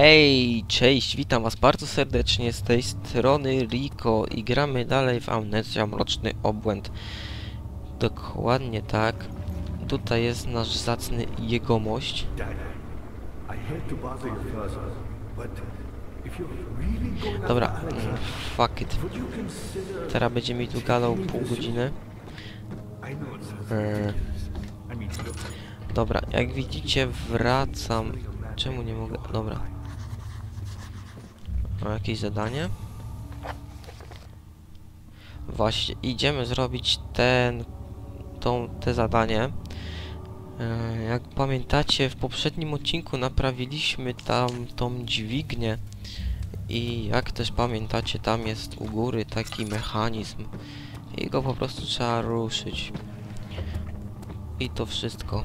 Hej, cześć, witam was bardzo serdecznie z tej strony Rico i gramy dalej w Amnesia Mroczny Obłęd. Dokładnie tak. Tutaj jest nasz zacny jegomość. Dobra, mm, fuck it. Teraz będzie mi tu gadał pół godziny. Look, dobra, jak widzicie wracam... Czemu nie mogę... Dobra. Mam jakieś zadanie? Właśnie, idziemy zrobić ten... Tą, te zadanie. E, Jak pamiętacie, w poprzednim odcinku naprawiliśmy tam tą dźwignię i jak też pamiętacie, tam jest u góry taki mechanizm i go po prostu trzeba ruszyć. I to wszystko.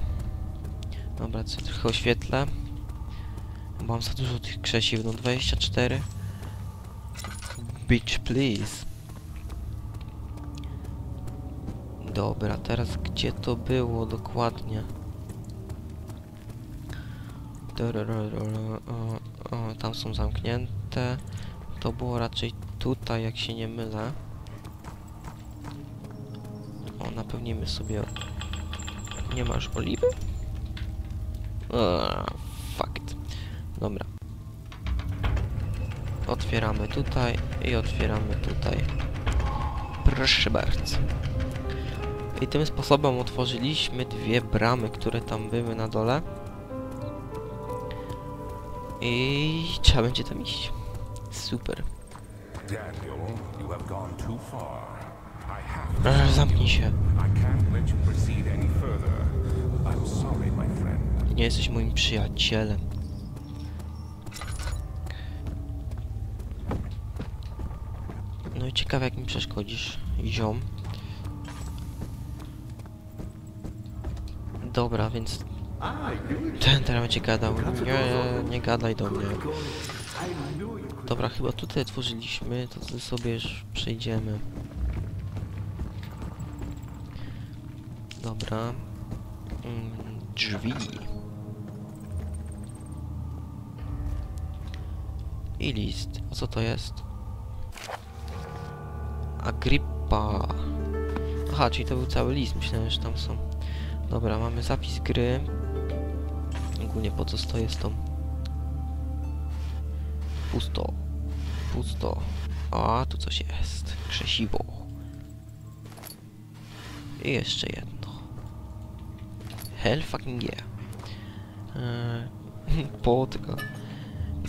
Dobra, co trochę oświetlę. Mam za dużo tych krzesiw, no 24. Bitch, please. Dobra, teraz gdzie to było dokładnie? Tam są zamknięte. To było raczej tutaj, jak się nie mylę. O, napełnimy sobie... Nie masz oliwy? Aaa, fuck it. Otwieramy tutaj i otwieramy tutaj. Proszę bardzo. I tym sposobem otworzyliśmy dwie bramy, które tam były na dole. I trzeba będzie tam iść. Super. Zamknij się. Nie jesteś moim przyjacielem. No i ciekawe jak mi przeszkodzisz, ziom. Dobra, więc ten teraz będzie gadał. Nie, nie gadaj do mnie. Dobra, chyba tutaj tworzyliśmy, to to sobie już przejdziemy. Dobra. Mm, drzwi. I list. A co to jest? Agrippa. Aha, czyli to był cały list. Myślałem, że tam są. Dobra, mamy zapis gry. Ogólnie po co stoję z tą Pusto. Pusto. A, tu coś jest. Krzesiwo. I jeszcze jedno. Hell fucking yeah. Eee, Potka.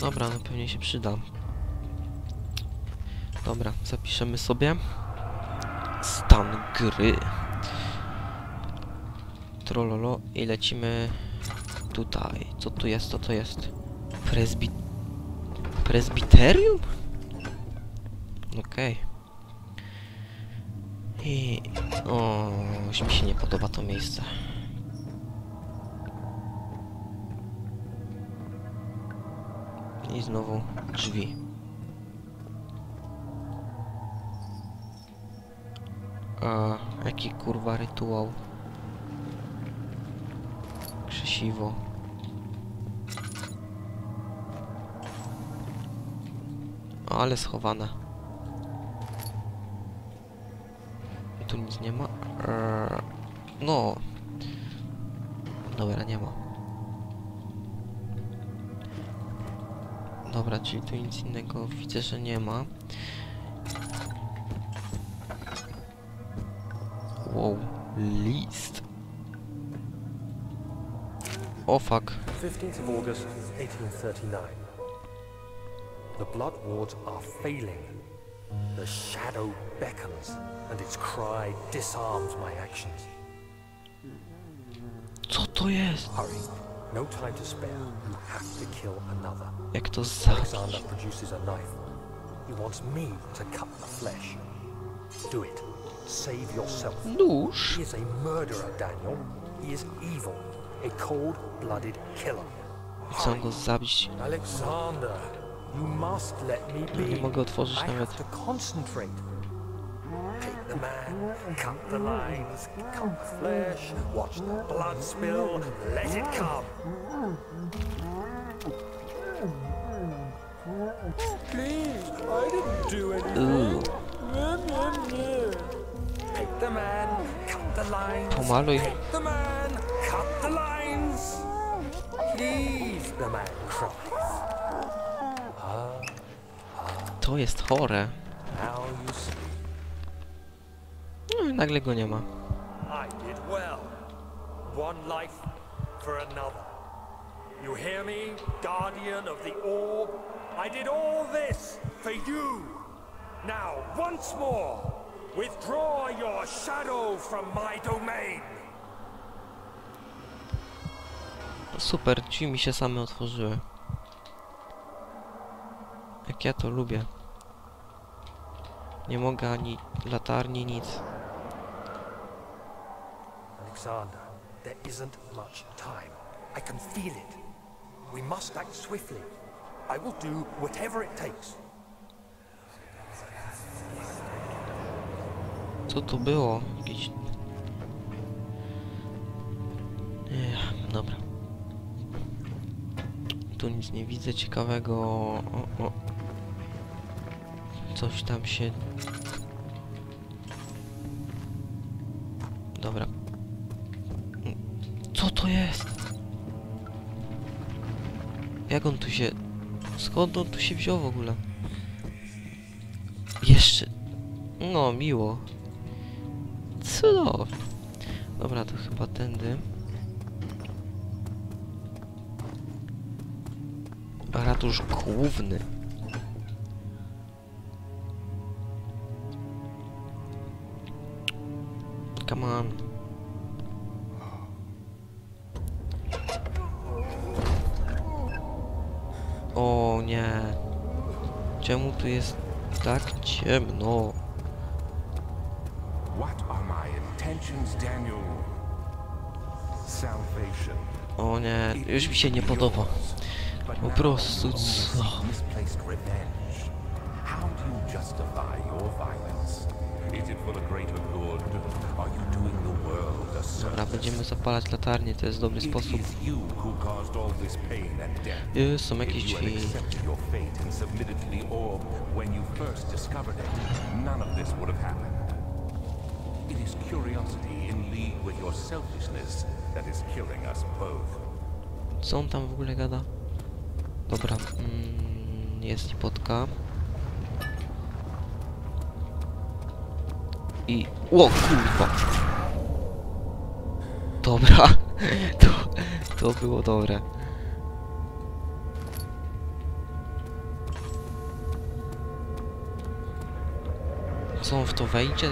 Dobra, no pewnie się przyda. Dobra, zapiszemy sobie. Stan gry. Trololo i lecimy tutaj. Co tu jest? Co to jest? Presbit Prezbiterium? Okej. I... O, już mi się nie podoba to miejsce. I znowu drzwi. A, jaki kurwa rytuał. Krzesiwo. Ale schowane. Tu nic nie ma. Eee, no. Dobra, nie ma. Dobra, czyli tu nic innego widzę, że nie ma. O fuck. 15th of August, 1839. The blood wards are failing. The shadow beckons, and its cry disarms my actions. Co to jest? Hurry. No time to spare. You have to kill another. Jak to Alexander produces a knife. He wants me to cut the flesh. Do it. Save yourself. Nóż? He is a murderer, Daniel. He is evil. A cold-blooded killer. Chcę go zabić. Alexander, you must let me be. Nie mogę otworzyć I nawet. have to concentrate. Take the man, cut the lines, cut the flesh, watch the blood spill, let it come. do anything. Hate the man, cut the lines. Pomaluj. The man, cut the. Please, the man cries. To jest chore. Now you see. No i nagle go nie ma. I did well. One life for another. You hear me, guardian of the orb? I did all this for you. Now, once more, withdraw your shadow from my domain. Super, drzwi mi się same otworzyły. Jak ja to lubię. Nie mogę ani latarni, nic. Alexander, there isn't much time. I can feel it. We must act swiftly. I will do whatever it takes. Co to było? Jakieś... Ech, dobra. Tu nic nie widzę ciekawego. O, o. Coś tam się... Dobra. Co to jest? Jak on tu się... Skąd on tu się wziął w ogóle? Jeszcze... No, miło. Cudownie. Dobra, to chyba tędy. Ratusz główny. Come on. O nie. Czemu tu jest tak ciemno? What are my intentions, Daniel? Salvation. O nie, już mi się nie podoba. Po prostu co? How do you justify your violence? Is it for the greater good? Are you doing the world a Dobra, service? będziemy zapalać latarnie, to jest dobry sposób. Yy, są jakieś drzwi. It is curiosity in league with your selfishness that is killing us both. Co on tam w ogóle gada? Dobra, mm, jest hipotka. I... O kurwa! Dobra, to, to było dobre. Co on w to wejdzie?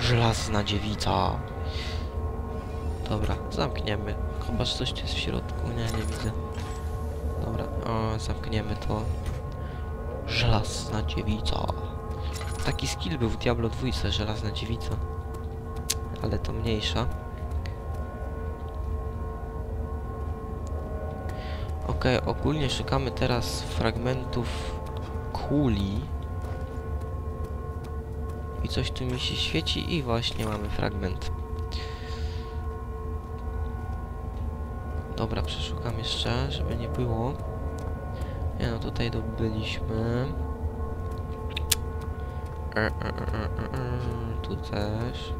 Żelazna dziewica. Dobra, zamkniemy. Chyba, coś jest w środku. Nie, nie widzę. O, zamkniemy to. Żelazna dziewica. Taki skill był w Diablo 2, żelazna dziewica. Ale to mniejsza. Okej, ogólnie szukamy teraz fragmentów kuli. I coś tu mi się świeci i właśnie mamy fragment. Dobra, przeszukam jeszcze, żeby nie było. Nie no, tutaj dobyliśmy. E, e, e, e, e, e, Tu też.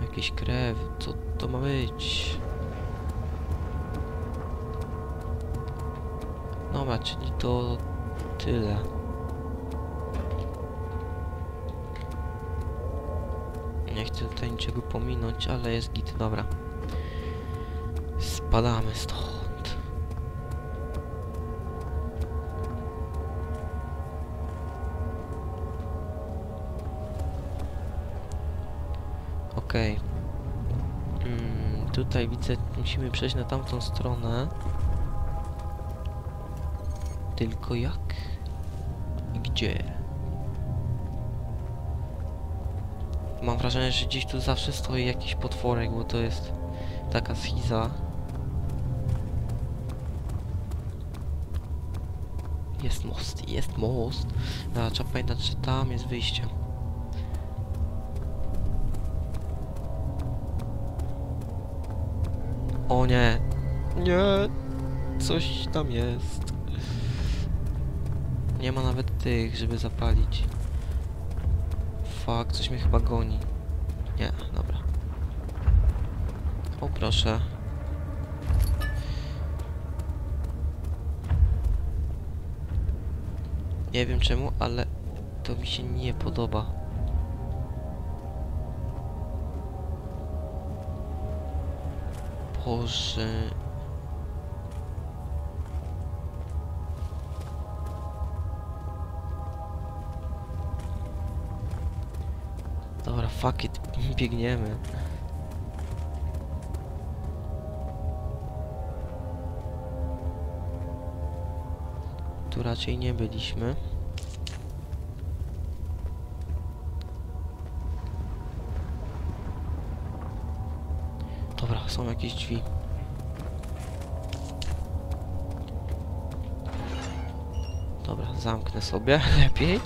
Jakieś krew, co to ma być? Dobra, czyli to tyle. Nie chcę tutaj niczego pominąć, ale jest git, dobra. Spadamy stąd. Okej. Mm, tutaj widzę, musimy przejść na tamtą stronę. Tylko jak? Gdzie? Mam wrażenie, że gdzieś tu zawsze stoi jakiś potworek, bo to jest taka schiza. Jest most, jest most. Trzeba pamiętać, że tam jest wyjście. O nie. Nie. Coś tam jest. Nie ma nawet tych, żeby zapalić. Fuck, coś mnie chyba goni. Nie, dobra. O, proszę. Nie wiem czemu, ale to mi się nie podoba. Boże. Dobra, fuck it, biegniemy. Tu raczej nie byliśmy. Dobra, są jakieś drzwi. Dobra, zamknę sobie lepiej.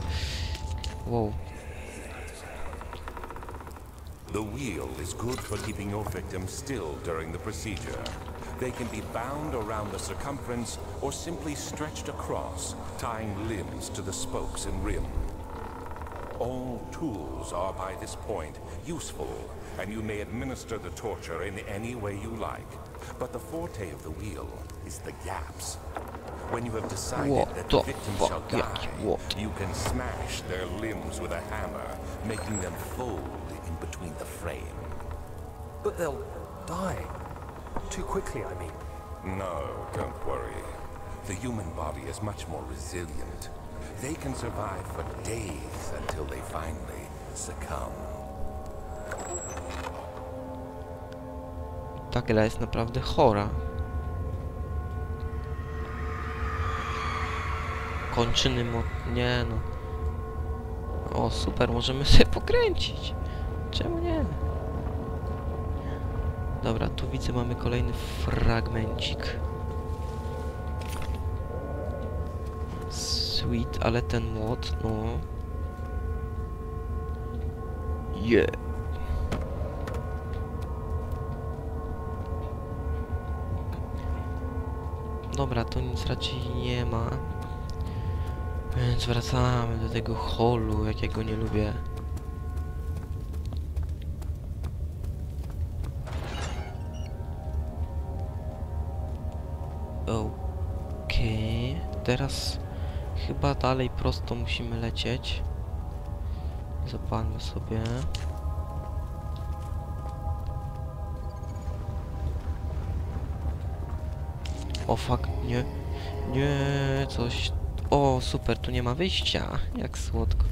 Wow, The wheel is good for keeping your victim still during the procedure. They can be bound around the circumference or simply stretched across, tying limbs to the spokes and rim. All tools are by this point useful, and you may administer the torture in any way you like. But the forte of the wheel is the gaps. When you have decided What that the the victim fuck? shall die, what? you can smash their limbs with a hammer, making them fold in between the frame. But they'll die. Too quickly, I mean. No, don't worry. The human body is much more resilient. They can survive for days until they finally succumb. Ta gra jest naprawdę chora. Kończyny mo... nie no. O, super, możemy sobie pokręcić. Czemu nie? Dobra, tu widzę, mamy kolejny fragmencik. Sweet, ale ten młot, no... Yeah. Dobra, to nic raczej nie ma. Więc wracamy do tego holu, jakiego nie lubię. Okej. Teraz chyba dalej prosto musimy lecieć. Zapalmy sobie. O fuck, nie. Nie, coś. O, super, tu nie ma wyjścia. Jak słodko.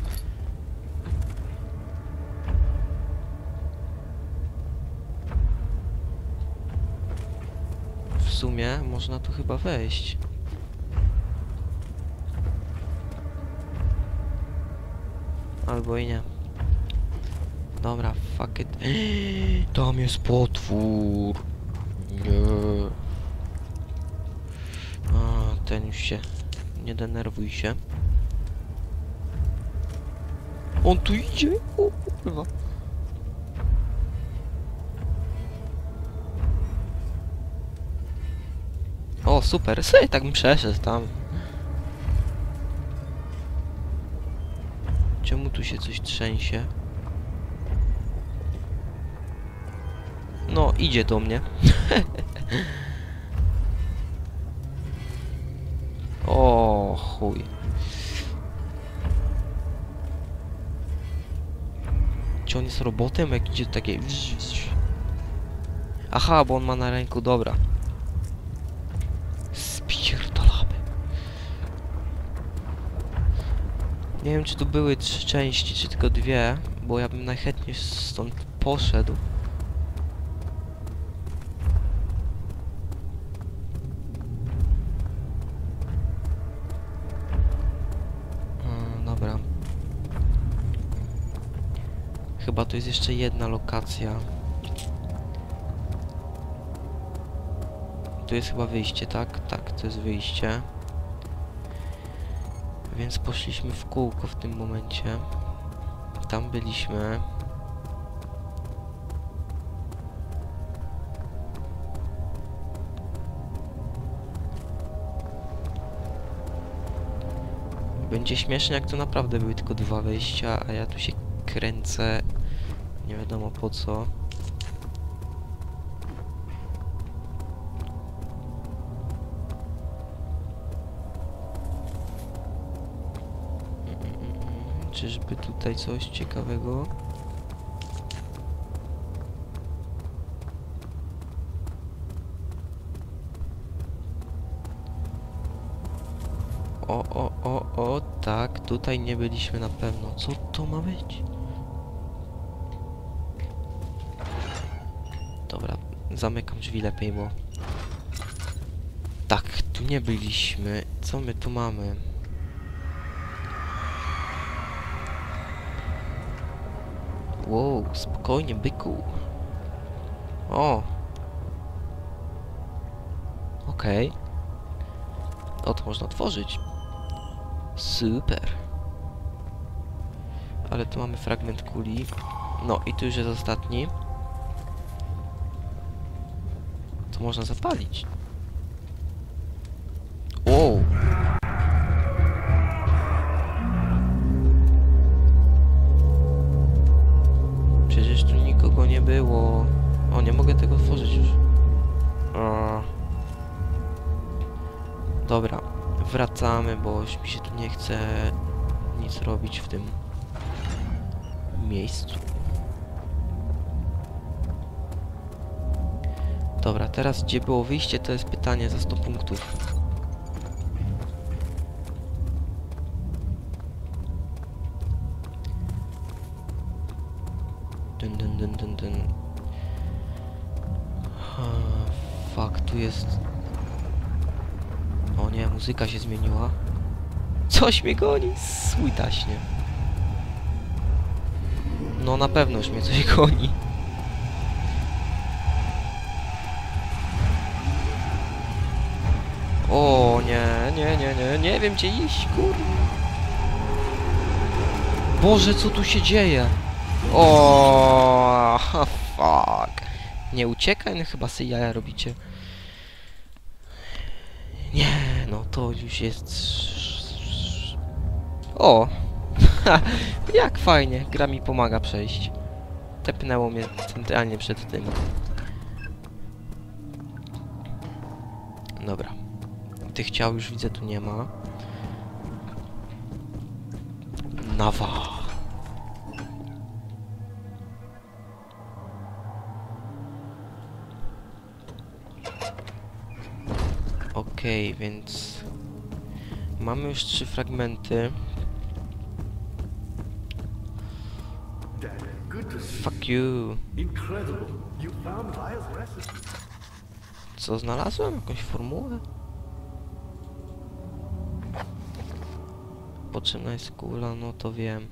W sumie można tu chyba wejść. Albo i nie. Dobra, fuck it. Tam jest potwór. Nie. Ten już się... Nie denerwuj się. On tu idzie? O kurwa. O, super. Sobie tak bym przeszedł tam. Czemu tu się coś trzęsie? No, idzie do mnie. jest robotem? Jak idzie takie... Aha, bo on ma na ręku, dobra. Spierdolamy. Nie wiem, czy tu były trzy części, czy tylko dwie, bo ja bym najchętniej stąd poszedł. Mm, dobra. Chyba to jest jeszcze jedna lokacja. Tu jest chyba wyjście, tak? Tak, to jest wyjście. Więc poszliśmy w kółko w tym momencie. Tam byliśmy. Będzie śmiesznie, jak to naprawdę były tylko dwa wejścia, a ja tu się kręcę. Nie wiadomo po co. Czyżby tutaj coś ciekawego? O, o, o, o, tak, tutaj nie byliśmy na pewno. Co to ma być? Drzwi lepiej, bo... Tak, tu nie byliśmy. Co my tu mamy? Wow, spokojnie, byku. O! Okej. O, to można otworzyć. Super. Ale tu mamy fragment kuli. No i tu już jest ostatni. To można zapalić. Wow. Przecież tu nikogo nie było. O, nie mogę tego otworzyć już. O. Dobra, wracamy, bo mi się tu nie chce nic robić w tym miejscu. Dobra, teraz gdzie było wyjście, to jest pytanie za 100 punktów. Dun, dun, dun, dun, dun. Fuck, tu jest o nie, muzyka się zmieniła. Coś mnie goni, swój taśnie. No na pewno już mnie coś goni. O nie, nie, nie, nie, nie wiem gdzie iść, kur... Boże, co tu się dzieje? O, fuck. Nie uciekaj, no chyba sobie jaja robicie. Nie, no to już jest... O! Jak fajnie, gra mi pomaga przejść. Tepnęło mnie centralnie przed tym. Dobra. Tych ciał już widzę tu nie ma. Nawa. Okej, więc mamy już trzy fragmenty. Fuck you. Co znalazłem? Jakąś formułę? Potrzebna jest kula, no to wiem.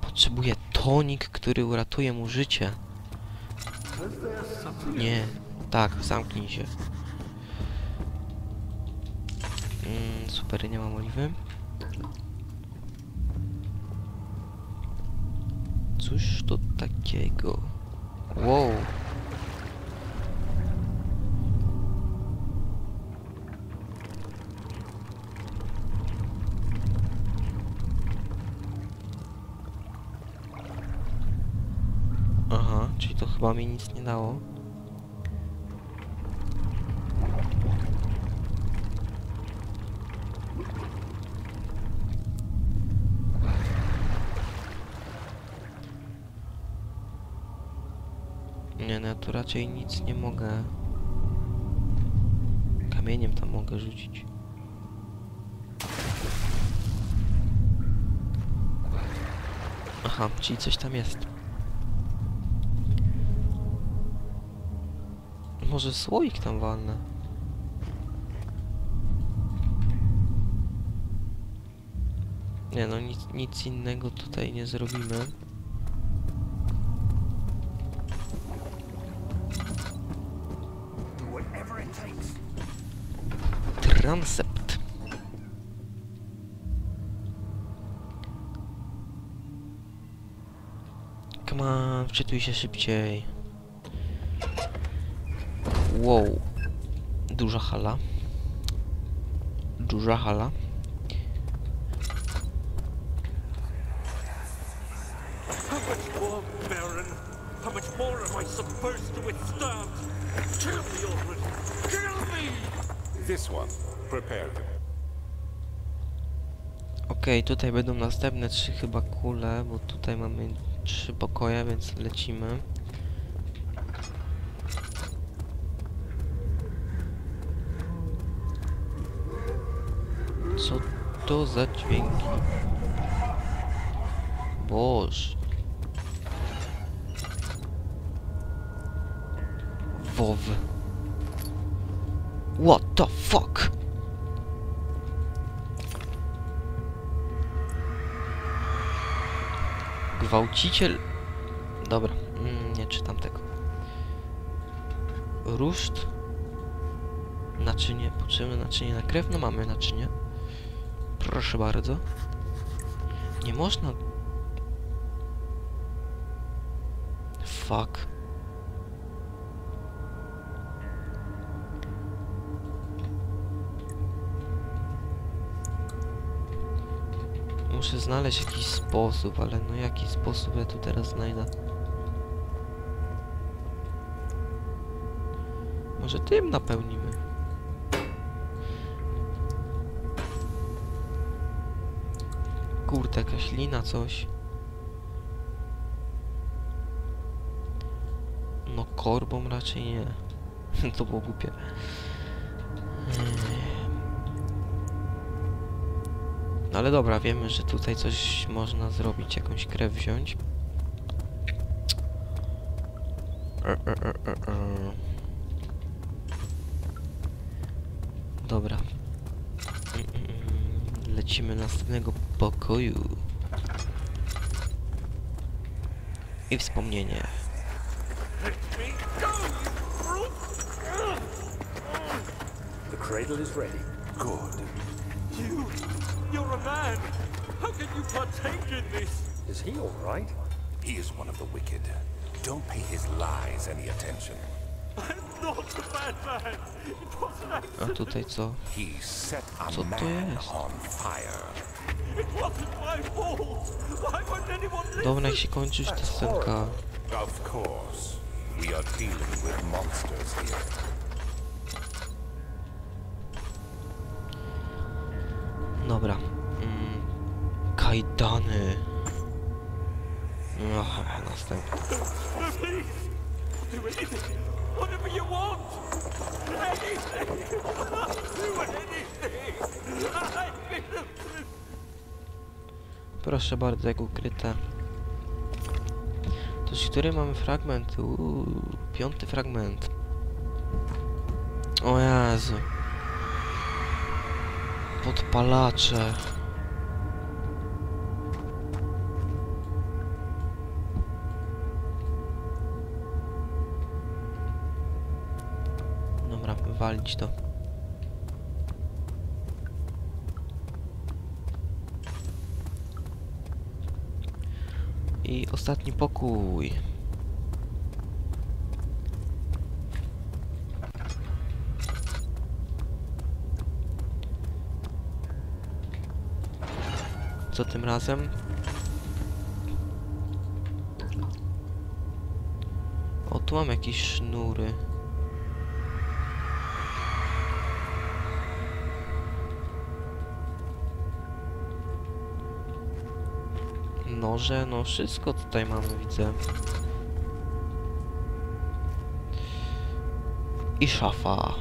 Potrzebuję tonik, który uratuje mu życie. Nie, tak, zamknij się. Mm, super, nie mam oliwy. Cóż to takiego? Wow. Aha, czyli to chyba mi nic nie dało. Nie, no ja tu raczej nic nie mogę. Kamieniem tam mogę rzucić. Aha, czyli coś tam jest. Może słoik tam walnę. Nie no, nic, nic innego tutaj nie zrobimy. Transept. Come on, wczytuj się szybciej. Me! This one. Prepare him. Okej, tutaj będą następne trzy chyba kule, bo tutaj mamy trzy pokoje, więc lecimy. Co to za dźwięki? Boże. WoW. What the fuck? Gwałciciel. Dobra, mm, nie czytam tego. Ruszt. Naczynie, potrzebne naczynie na krew. No mamy naczynie. Proszę bardzo. Nie można. Fuck. Muszę znaleźć jakiś sposób, ale no jaki sposób ja tu teraz znajdę? Może tym napełnimy. Kurde, jakaś lina, coś. No korbą raczej nie. to było głupie. No ale dobra, wiemy, że tutaj coś można zrobić, jakąś krew wziąć. Dobra. Mm, mm, mm. Lecimy następnego pokoju. I wspomnienie. Let me go, you brute! The cradle is ready. Good. You, you're a man! How can you partake in this? Is he all right? He is one of the wicked. Don't pay his lies any attention. A tutaj co? He set a Co to man jest? on fire. It wasn't my fault! Why won't anyone listen? Dobra, jak się kończysz ta scenka. Of course. We are dealing with monsters here. Dobra. Mm, kajdany. Ach, następny. Whatever you want! Anything! Do anything! Proszę bardzo, jak ukryte. To już który mamy fragment? Uuu, piąty fragment. O Jezu. Podpalacze. Walić to. I ostatni pokój. Co tym razem? O, tu mam jakieś sznury. Noże, no wszystko tutaj mamy, widzę. I szafa.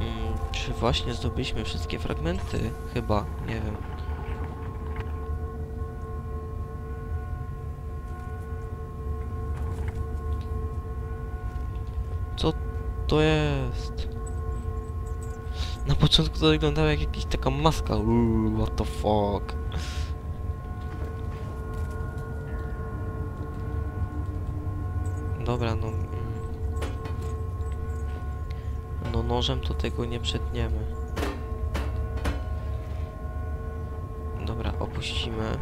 Mm, czy właśnie zdobyliśmy wszystkie fragmenty? Chyba, nie wiem. Co to jest? Na początku to wyglądało jak jakaś taka maska. Uuu, what the fuck. Dobra, no... mm. No nożem to tego nie przetniemy. Dobra, opuścimy.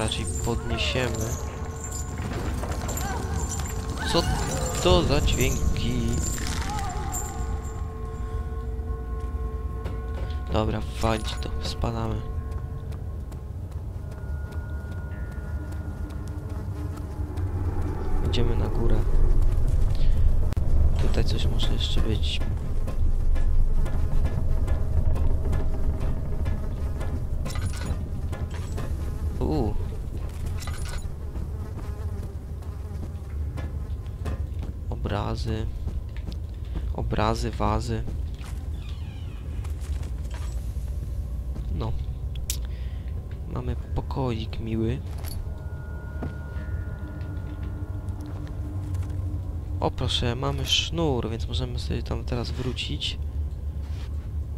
raczej podniesiemy. Co to za dźwięki? Dobra, walić to, spadamy. Idziemy na górę. Tutaj coś może jeszcze być. Uuu. Obrazy. Obrazy, wazy. No. Mamy pokoik miły. O proszę, mamy sznur, więc możemy sobie tam teraz wrócić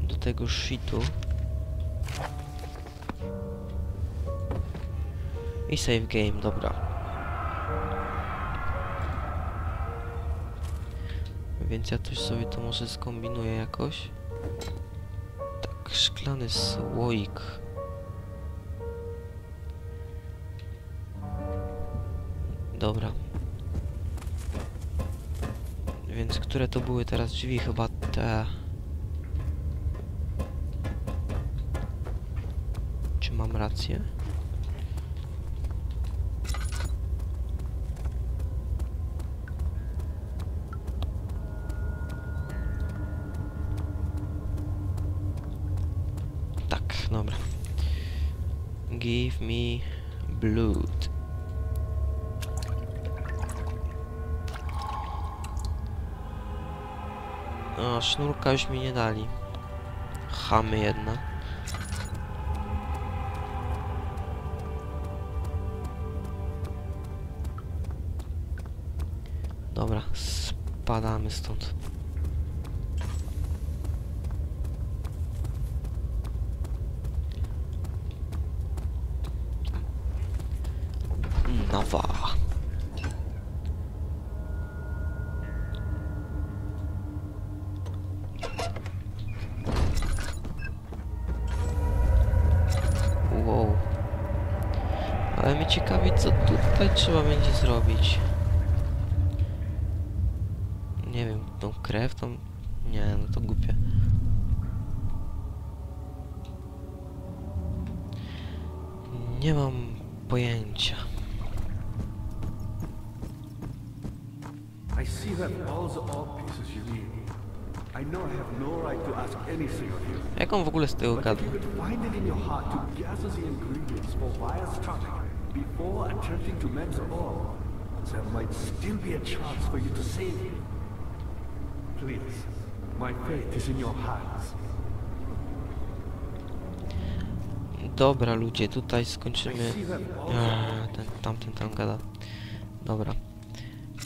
do tego shitu. I save game, dobra. Więc ja coś sobie to może skombinuję jakoś. Tak, szklany słoik. Dobra. Więc które to były teraz drzwi? Chyba te... Czy mam rację? Tak. Give me blood. O, sznurka już mi nie dali. Chamy jedna. Dobra, spadamy stąd. Nowa. Wow. Ale mnie ciekawi, co tutaj trzeba będzie zrobić. Nie wiem, tą krew, tą... Nie, no to głupie. Nie mam pojęcia. I see that all the orb pieces you need. I know I have no right to ask anything of you. Jak on w ogóle z tego gada? to before attempting to mend the orb, there might still be a chance for you to save. Please, my fate is in your hands. Dobra ludzie, tutaj skończymy... ten, tamten tam gada. Dobra.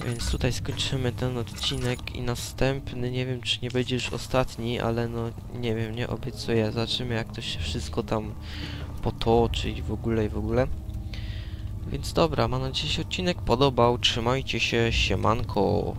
Więc tutaj skończymy ten odcinek i następny, nie wiem czy nie będzie już ostatni, ale no nie wiem, nie obiecuję. Zobaczymy jak to się wszystko tam potoczy i w ogóle i w ogóle. Więc dobra, mam nadzieję, że się odcinek podobał. Trzymajcie się, siemanko.